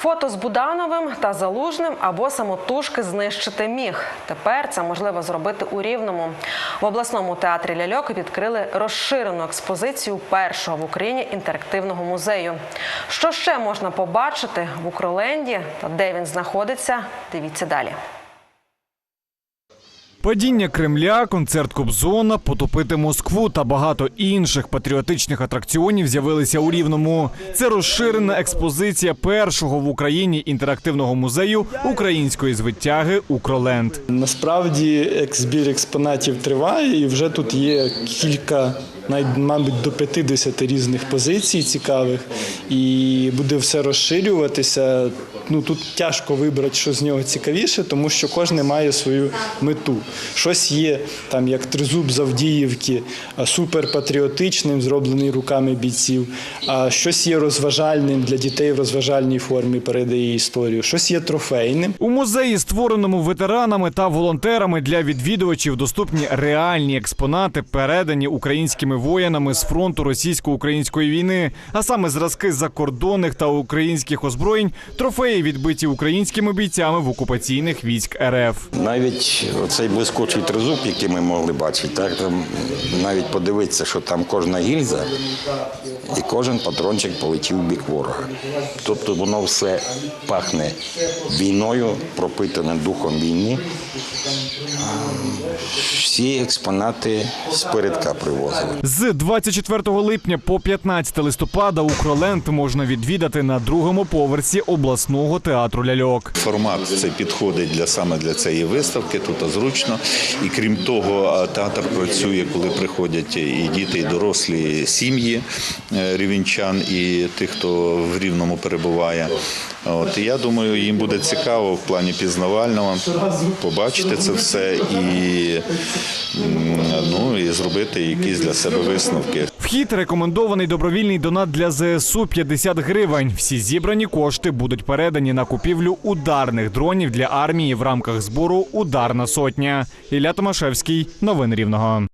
Фото з Будановим та Залужним або самотужки знищити міг. Тепер це можливо зробити у Рівному. В обласному театрі ляльок відкрили розширену експозицію першого в Україні інтерактивного музею. Що ще можна побачити в Укроленді та де він знаходиться? Дивіться далі. Падіння Кремля, концерт Кобзона, потопити Москву та багато інших патріотичних атракціонів з'явилися у Рівному. Це розширена експозиція першого в Україні інтерактивного музею української звитяги Укроленд. Насправді збір експонатів триває, і вже тут є кілька, навіть, мабуть, до 50 різних позицій цікавих, і буде все розширюватися. Ну тут тяжко вибрати, що з нього цікавіше, тому що кожне має свою мету. Щось є там, як тризуб з Авдіївки, а суперпатріотичним, зроблений руками бійців. А щось є розважальним для дітей в розважальній формі, передає історію. Щось є трофейним. У музеї, створеному ветеранами та волонтерами для відвідувачів, доступні реальні експонати, передані українськими воїнами з фронту російсько-української війни, а саме зразки закордонних та українських озброєнь, трофеї відбиті українськими бійцями в окупаційних військ РФ. Навіть оцей блискучий тризуб, який ми могли бачити, так там навіть подивитися, що там кожна гільза і кожен патрончик полетів в бік ворога. Тобто воно все пахне війною, пропитане духом війни. Всі експонати з передка привозили. З 24 липня по 15 листопада Укроленд можна відвідати на другому поверсі обласного театру ляльок. Формат цей підходить для саме для цієї виставки. Тут зручно. І крім того, театр працює, коли приходять і діти, і дорослі сім'ї е, рівенчан, і тих, хто в рівному перебуває. От я думаю, їм буде цікаво в плані пізнавального побачити це все і, ну, і зробити якісь для себе висновки. Вхід рекомендований добровільний донат для ЗСУ 50 гривень. Всі зібрані кошти будуть передані на купівлю ударних дронів для армії в рамках збору Ударна сотня. Ілля Томашевський, новини Рівного.